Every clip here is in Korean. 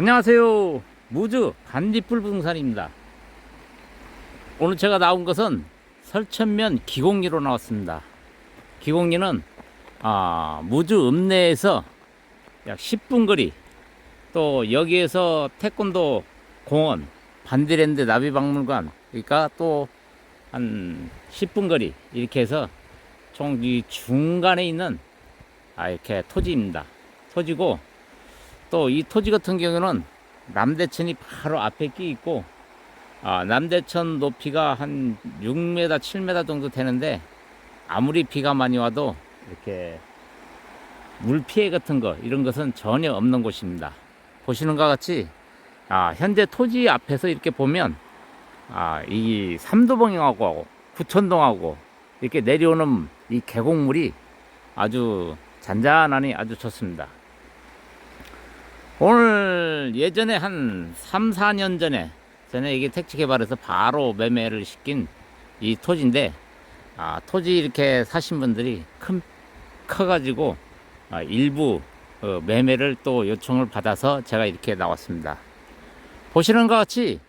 안녕하세요. 무주 반딧불 부동산입니다. 오늘 제가 나온 것은 설천면 기공리로 나왔습니다. 기공리는 아, 무주 읍내에서 약 10분 거리 또 여기에서 태권도 공원 반디랜드 나비박물관 그러니까 또 한 10분 거리 이렇게 해서 총 이 중간에 있는 아, 이렇게 토지입니다. 토지고 또 이 토지 같은 경우는 남대천이 바로 앞에 끼 있고 아, 남대천 높이가 한 6m, 7m 정도 되는데 아무리 비가 많이 와도 이렇게 물 피해 같은 거 이런 것은 전혀 없는 곳입니다. 보시는 것 같이 아, 현재 토지 앞에서 이렇게 보면 아, 이 삼도봉하고 구천동하고 이렇게 내려오는 이 계곡물이 아주 잔잔하니 아주 좋습니다. 오늘 예전에 한 3, 4년 전에 전에 이게 택지 개발해서 바로 매매를 시킨 이 토지인데 아, 토지 이렇게 사신 분들이 큰 커가지고 아, 일부 어, 매매를 또 요청을 받아서 제가 이렇게 나왔습니다. 보시는 것 같이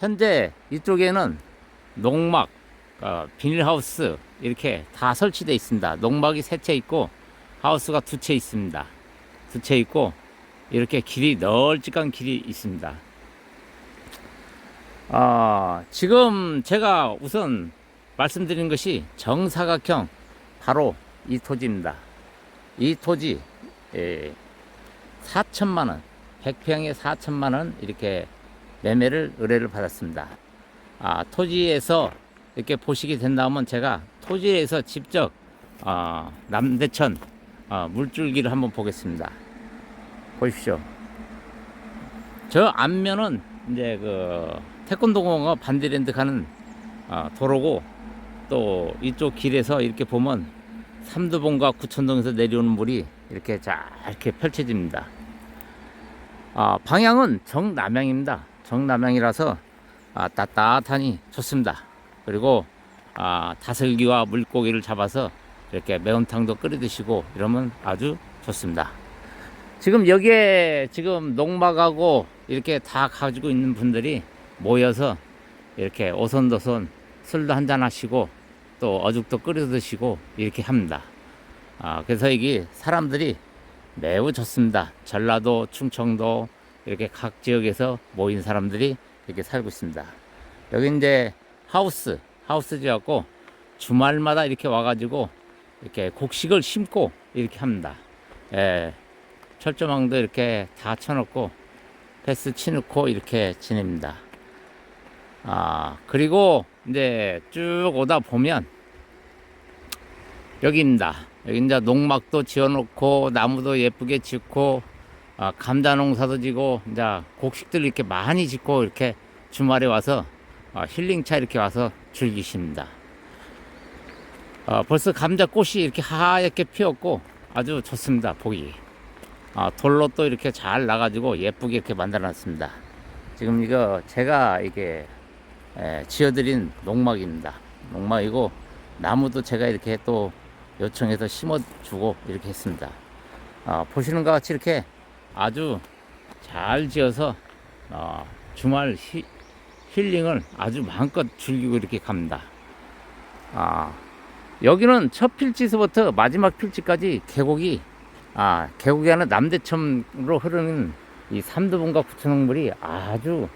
현재 이쪽에는 농막, 어, 비닐하우스 이렇게 다 설치되어 있습니다. 농막이 세 채 있고 하우스가 두 채 있습니다. 두 채 있고 이렇게 길이 널찍한 길이 있습니다. 아, 지금 제가 우선 말씀드린 것이 정사각형 바로 이 토지입니다. 이 토지 예, 4천만 원, 100평에 4천만 원 이렇게 매매를 의뢰를 받았습니다. 아, 토지에서 이렇게 보시게 된다면 제가 토지에서 직접 어, 남대천 어, 물줄기를 한번 보겠습니다. 보십시오. 저 앞면은 이제 그 태권도공원 반디랜드 가는 어, 도로고 또 이쪽 길에서 이렇게 보면 삼도봉과 구천동에서 내려오는 물이 이렇게 잘 이렇게 펼쳐집니다. 아, 방향은 정남향입니다. 정남향이라서 아, 따뜻하니 좋습니다. 그리고 아, 다슬기와 물고기를 잡아서 이렇게 매운탕도 끓여 드시고 이러면 아주 좋습니다. 지금 여기에 지금 농막하고 이렇게 다 가지고 있는 분들이 모여서 이렇게 오손도손 술도 한잔 하시고 또 어죽도 끓여 드시고 이렇게 합니다. 아, 그래서 이게 사람들이 매우 좋습니다. 전라도, 충청도 이렇게 각 지역에서 모인 사람들이 이렇게 살고 있습니다. 여기 이제 하우스, 하우스 지었고 주말마다 이렇게 와가지고 이렇게 곡식을 심고 이렇게 합니다. 예, 철조망도 이렇게 다 쳐놓고 패스 치놓고 이렇게 지냅니다. 아, 그리고 이제 쭉 오다 보면 여기입니다. 여기 이제 농막도 지어놓고 나무도 예쁘게 짓고 아, 감자 농사도 지고 이제 곡식들 이렇게 많이 짓고 이렇게 주말에 와서 아, 힐링차 이렇게 와서 즐기십니다. 아, 벌써 감자 꽃이 이렇게 하얗게 피었고 아주 좋습니다 보기. 아, 돌로 또 이렇게 잘 나가지고 예쁘게 이렇게 만들어 놨습니다. 지금 이거 제가 이게 에, 지어드린 농막입니다. 농막이고 나무도 제가 이렇게 또 요청해서 심어주고 이렇게 했습니다. 아, 보시는 것 같이 이렇게 아주 잘 지어서 어, 주말 히, 힐링을 아주 마음껏 즐기고 이렇게 갑니다. 아, 여기는 첫 필지에서부터 마지막 필지까지 계곡이 아, 계곡이 하나 남대천으로 흐르는 이 삼두봉과 구천홍물이 아주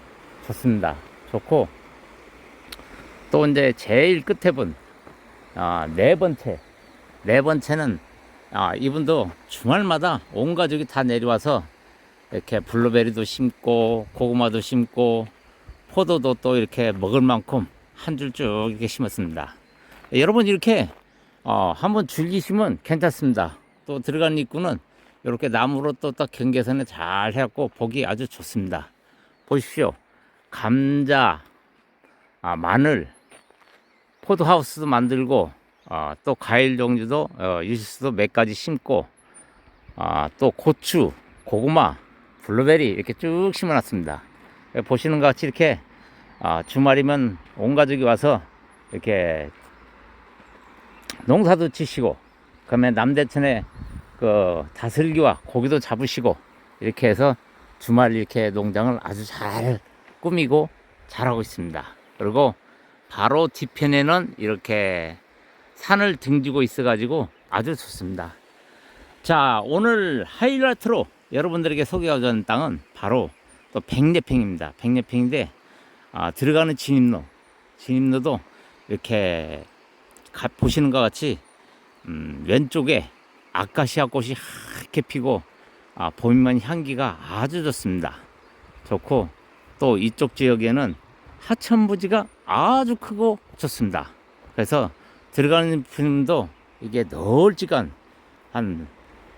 좋습니다. 좋고 또 이제 제일 끝에 본 아, 네 번째 네 번째는 아, 이분도 주말마다 온 가족이 다 내려와서 이렇게 블루베리도 심고 고구마도 심고 포도도 또 이렇게 먹을 만큼 한 줄 쭉 이렇게 심었습니다. 여러분 이렇게 어, 한번 즐기시면 괜찮습니다. 또 들어간 입구는 이렇게 나무로 또 딱 경계선에 잘 해갖고 보기 아주 좋습니다. 보십시오. 감자, 아, 마늘, 포도하우스도 만들고 아, 또 과일 종류도 어, 유시스도 몇 가지 심고 아, 또 고추, 고구마, 블루베리 이렇게 쭉 심어놨습니다. 보시는 것 같이 이렇게 아, 주말이면 온 가족이 와서 이렇게 농사도 치시고 그러면 남대천에 그 다슬기와 고기도 잡으시고 이렇게 해서 주말 이렇게 농장을 아주 잘 꾸미고 잘하고 있습니다. 그리고 바로 뒤편에는 이렇게 산을 등지고 있어가지고 아주 좋습니다. 자, 오늘 하이라이트로 여러분들에게 소개하자는 땅은 바로 또 백내평입니다. 백내평인데 아, 들어가는 진입로, 진입로도 이렇게 가- 보시는 것 같이 음, 왼쪽에 아카시아 꽃이 하얗게 피고 아, 봄이면 향기가 아주 좋습니다. 좋고 또 이쪽 지역에는 하천부지가 아주 크고 좋습니다. 그래서 들어가는 분도 이게 널찍한 한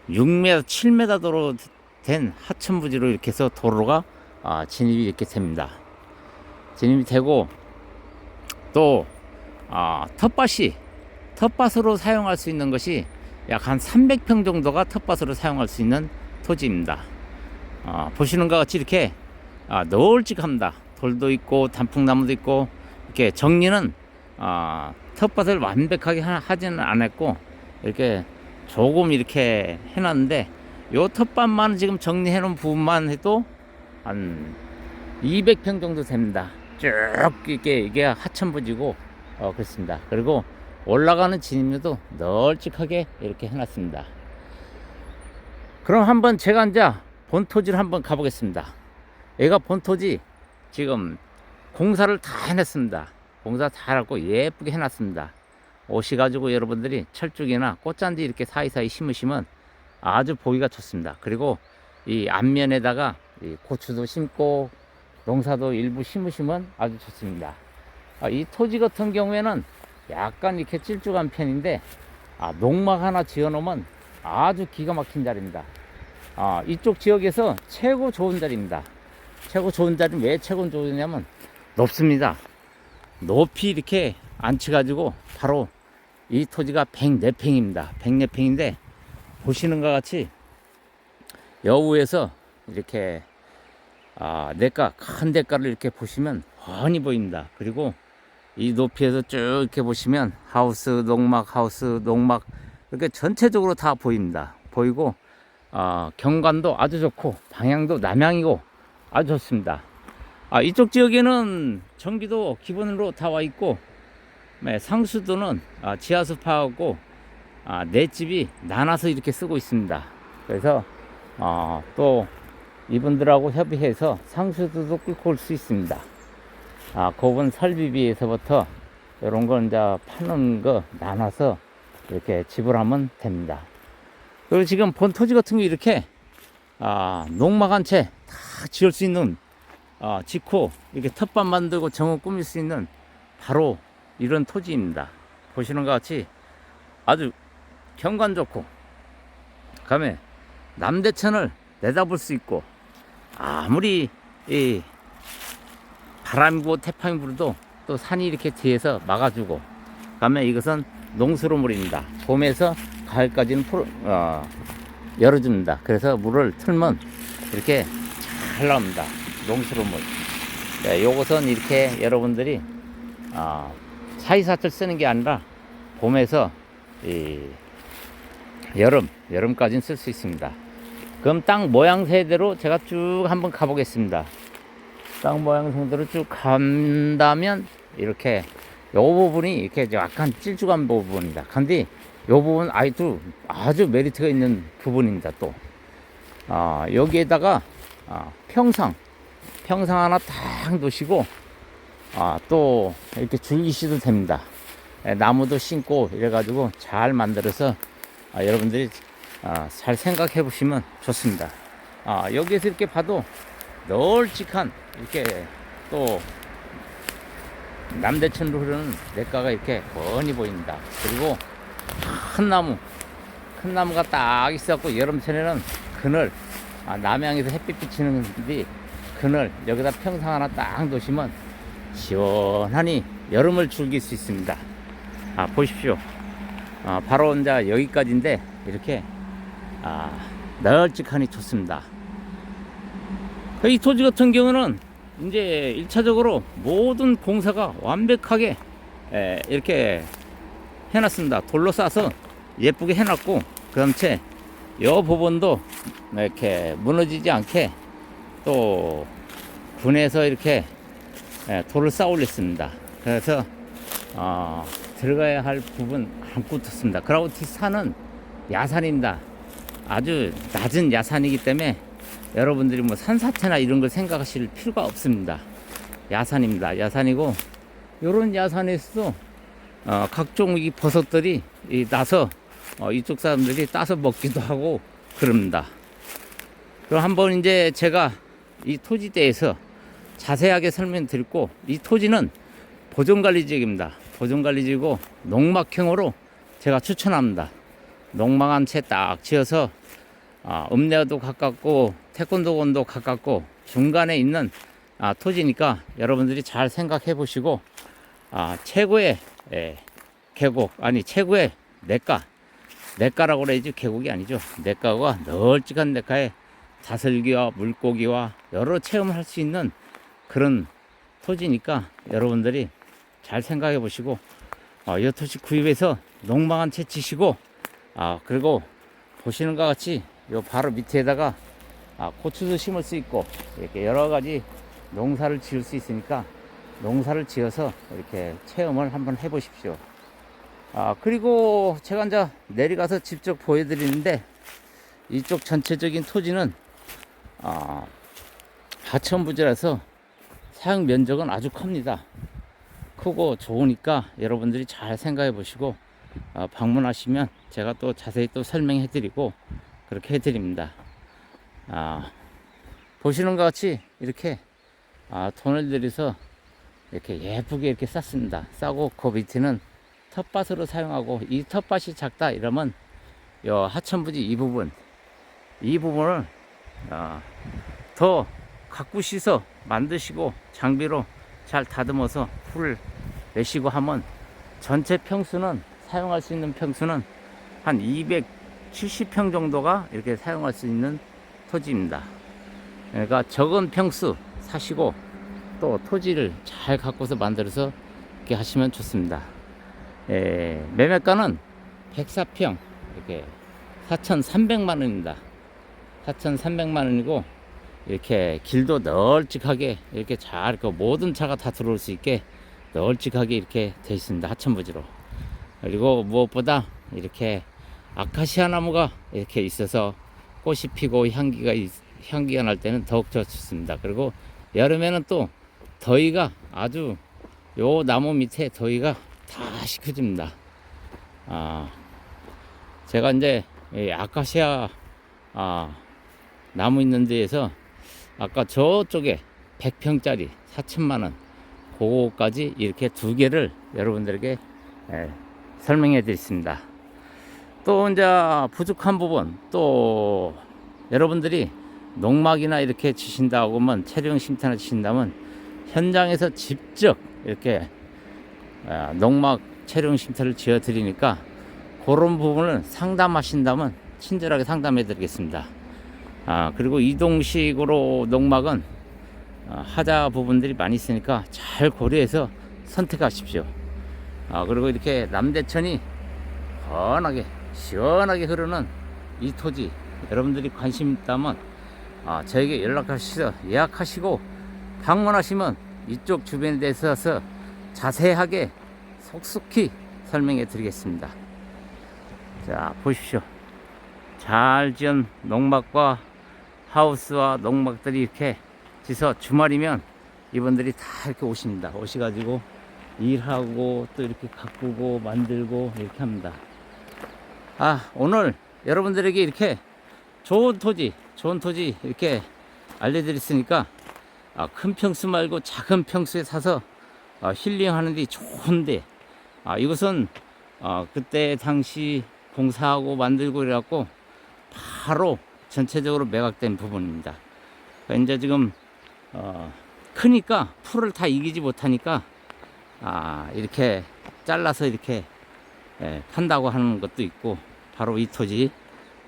6m, 7m 도로 된 하천부지로 이렇게 해서 도로가 아, 진입이 이렇게 됩니다. 진입이 되고 또 아, 텃밭이 텃밭으로 사용할 수 있는 것이 약 한 300평 정도가 텃밭으로 사용할 수 있는 토지입니다. 아, 보시는 것 같이 이렇게 아, 널찍합니다. 돌도 있고 단풍나무도 있고 이렇게 정리는 아, 텃밭을 완벽하게 하- 하지는 않았고 이렇게 조금 이렇게 해놨는데 요 텃밭만 지금 정리해 놓은 부분만 해도 한 200평 정도 됩니다. 쭉 이게 이게 하천부지고 어 그렇습니다. 그리고 올라가는 진입로도 널찍하게 이렇게 해놨습니다. 그럼 한번 제가 이제 본토지를 한번 가보겠습니다. 얘가 본토지 지금 공사를 다 해냈습니다. 공사 잘하고 예쁘게 해놨습니다. 오셔가지고 여러분들이 철쭉이나 꽃잔디 이렇게 사이사이 심으시면 아주 보기가 좋습니다. 그리고 이 앞면에다가 이 고추도 심고 농사도 일부 심으시면 아주 좋습니다. 아, 이 토지 같은 경우에는 약간 이렇게 찔쭉한 편인데 아, 농막 하나 지어놓으면 아주 기가 막힌 자리입니다. 아, 이쪽 지역에서 최고 좋은 자리입니다. 최고 좋은 자리는 왜 최고 좋으냐면 높습니다. 높이 이렇게 앉혀가지고 바로 이 토지가 104평입니다. 104평인데 보시는 것 같이 여우에서 이렇게 아, 내가 큰 대가를 이렇게 보시면 훤히 보입니다. 그리고 이 높이에서 쭉 이렇게 보시면 하우스, 농막, 하우스, 농막 이렇게 전체적으로 다 보입니다. 보이고 아, 경관도 아주 좋고 방향도 남향이고 아주 좋습니다. 아, 이쪽 지역에는 전기도 기본으로 다 와 있고 네, 상수도는 아, 지하수파하고 아, 네 집이 나눠서 이렇게 쓰고 있습니다. 그래서 어, 또 이분들하고 협의해서 상수도도 끌고 올 수 있습니다. 아, 그분 설비비에서부터 이런 걸 이제 파는 거 나눠서 이렇게 지불하면 됩니다. 그리고 지금 본 토지 같은 게 이렇게 아, 농막 한 채 다 지을 수 있는 아, 짓고 이렇게 텃밭 만들고 정원 꾸밀 수 있는 바로 이런 토지입니다. 보시는 것 같이 아주 경관 좋고 그다음에 남대천을 내다볼 수 있고 아무리 이 바람이 불고 태풍이 불어도 또 산이 이렇게 뒤에서 막아주고 그다음에 이것은 농수로물입니다. 봄에서 가을까지는 풀, 어, 열어줍니다. 그래서 물을 틀면 이렇게 잘 나옵니다. 농수로물. 네, 요것은 이렇게 여러분들이 아, 사이사철 쓰는 게 아니라 봄에서 이 여름, 여름까지는 쓸 수 있습니다. 그럼 땅 모양새대로 제가 쭉 한번 가보겠습니다. 땅 모양새대로 쭉 간다면 이렇게 요 부분이 이렇게 약간 찔쭉한 부분입니다. 근데 요 부분 아이도 아주 메리트가 있는 부분입니다. 또 아, 여기에다가 아, 평상 평상 하나 딱 놓으시고 아, 또 이렇게 줄기시도 됩니다. 예, 나무도 심고 이래가지고 잘 만들어서 아, 여러분들이 아, 잘 생각해 보시면 좋습니다. 아, 여기에서 이렇게 봐도 널찍한 이렇게 또 남대천으로 흐르는 냇가가 이렇게 뻔히 보입니다. 그리고 큰 나무, 큰 나무가 딱 있어갖고 여름철에는 그늘, 아, 남양에서 햇빛 비치는 데 그늘 여기다 평상 하나 딱 놓으시면 시원하니 여름을 즐길 수 있습니다. 아, 보십시오. 아, 바로 이제 여기까지인데 이렇게 아, 널찍하니 좋습니다. 이 토지 같은 경우는 이제 1차적으로 모든 공사가 완벽하게 에, 이렇게 해놨습니다. 돌로 싸서 예쁘게 해놨고 그 다음에 이 부분도 이렇게 무너지지 않게 또 군에서 이렇게 예, 돌을 쌓아 올렸습니다. 그래서 어, 들어가야 할 부분 안 붙었습니다. 그라우티 산은 야산입니다. 아주 낮은 야산이기 때문에 여러분들이 뭐 산사태나 이런 걸 생각하실 필요가 없습니다. 야산입니다. 야산이고 요런 야산에서도 어, 각종 이 버섯들이 이 나서 어, 이쪽 사람들이 따서 먹기도 하고 그럽니다. 그럼 한번 이제 제가 이 토지에 대해서 자세하게 설명드리고 이 토지는 보존관리 지역입니다. 보존관리 지고 농막형으로 제가 추천합니다. 농막 한 채 딱 지어서 아, 읍내도 가깝고 태권도원도 가깝고 중간에 있는 아, 토지니까 여러분들이 잘 생각해 보시고 아, 최고의 예, 계곡 아니 최고의 냇가 냇가라고 그래야지 계곡이 아니죠. 냇가가 널찍한 냇가에 다슬기와 물고기와 여러 체험을 할 수 있는 그런 토지니까 여러분들이 잘 생각해 보시고 어, 이 토지 구입해서 농막 한채 치시고 아 그리고 보시는 것 같이 요 바로 밑에다가 아, 고추도 심을 수 있고 이렇게 여러 가지 농사를 지을 수 있으니까 농사를 지어서 이렇게 체험을 한번 해보십시오. 아 그리고 제가 이제 내려가서 직접 보여드리는데 이쪽 전체적인 토지는 아, 하천부지라서 사용 면적은 아주 큽니다. 크고 좋으니까 여러분들이 잘 생각해 보시고 아, 방문하시면 제가 또 자세히 또 설명해 드리고 그렇게 해 드립니다. 아, 보시는 것 같이 이렇게 아, 돈을 들여서 이렇게 예쁘게 이렇게 쌌습니다. 싸고 그 밑에는 텃밭으로 사용하고 이 텃밭이 작다 이러면 요 하천부지 이 부분 이 부분을 어, 더 가꾸시서 만드시고 장비로 잘 다듬어서 풀을 내시고 하면 전체 평수는 사용할 수 있는 평수는 한 270평 정도가 이렇게 사용할 수 있는 토지입니다. 그러니까 적은 평수 사시고 또 토지를 잘 가꿔서 만들어서 이렇게 하시면 좋습니다. 예, 매매가는 104평 이렇게 4,300만 원입니다. 4,300만 원이고 이렇게 길도 널찍하게 이렇게 잘그 모든 차가 다 들어올 수 있게 널찍하게 이렇게 되어 있습니다. 하천부지로. 그리고 무엇보다 이렇게 아카시아 나무가 이렇게 있어서 꽃이 피고 향기가 있- 향기가 날 때는 더욱 더 좋습니다. 그리고 여름에는 또 더위가 아주 요 나무 밑에 더위가 다 식혀집니다. 아, 제가 이제 이 아카시아 아, 나무 있는 데에서 아까 저쪽에 100평짜리 4천만 원 그거까지 이렇게 두 개를 여러분들에게 예, 설명해 드렸습니다. 또 이제 부족한 부분 또 여러분들이 농막이나 이렇게 치신다고 하면 체령 심탄을 치신다면 현장에서 직접 이렇게 아, 농막 체령 심탄을 지어 드리니까 그런 부분을 상담하신다면 친절하게 상담해 드리겠습니다. 아, 그리고 이동식으로 농막은 아, 하자 부분들이 많이 있으니까 잘 고려해서 선택하십시오. 아, 그리고 이렇게 남대천이 환하게 시원하게 흐르는 이 토지 여러분들이 관심 있다면 아, 저에게 연락하시서 예약하시고 방문하시면 이쪽 주변에 대해서 자세하게 속속히 설명해 드리겠습니다. 자, 보십시오. 잘 지은 농막과 하우스와 농막들이 이렇게 지서 주말이면 이분들이 다 이렇게 오십니다. 오셔가지고 일하고 또 이렇게 가꾸고 만들고 이렇게 합니다. 아, 오늘 여러분들에게 이렇게 좋은 토지, 좋은 토지 이렇게 알려드렸으니까 아, 큰 평수 말고 작은 평수에 사서 아, 힐링하는 데 좋은데 아, 이것은 어, 그때 당시 공사하고 만들고 이래갖고 바로 전체적으로 매각된 부분입니다. 그러니까 이제 지금 어, 크니까 풀을 다 이기지 못하니까 아, 이렇게 잘라서 이렇게 예, 판다고 하는 것도 있고 바로 이 토지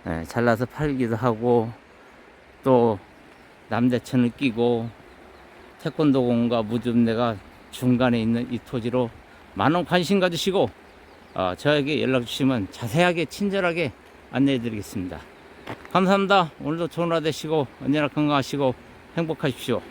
예, 잘라서 팔기도 하고 또 남대천을 끼고 태권도공과 무좀내가 중간에 있는 이 토지로 많은 관심 가지시고 어, 저에게 연락 주시면 자세하게 친절하게 안내해 드리겠습니다. 감사합니다. 오늘도 좋은 하루 되시고 언제나 건강하시고 행복하십시오.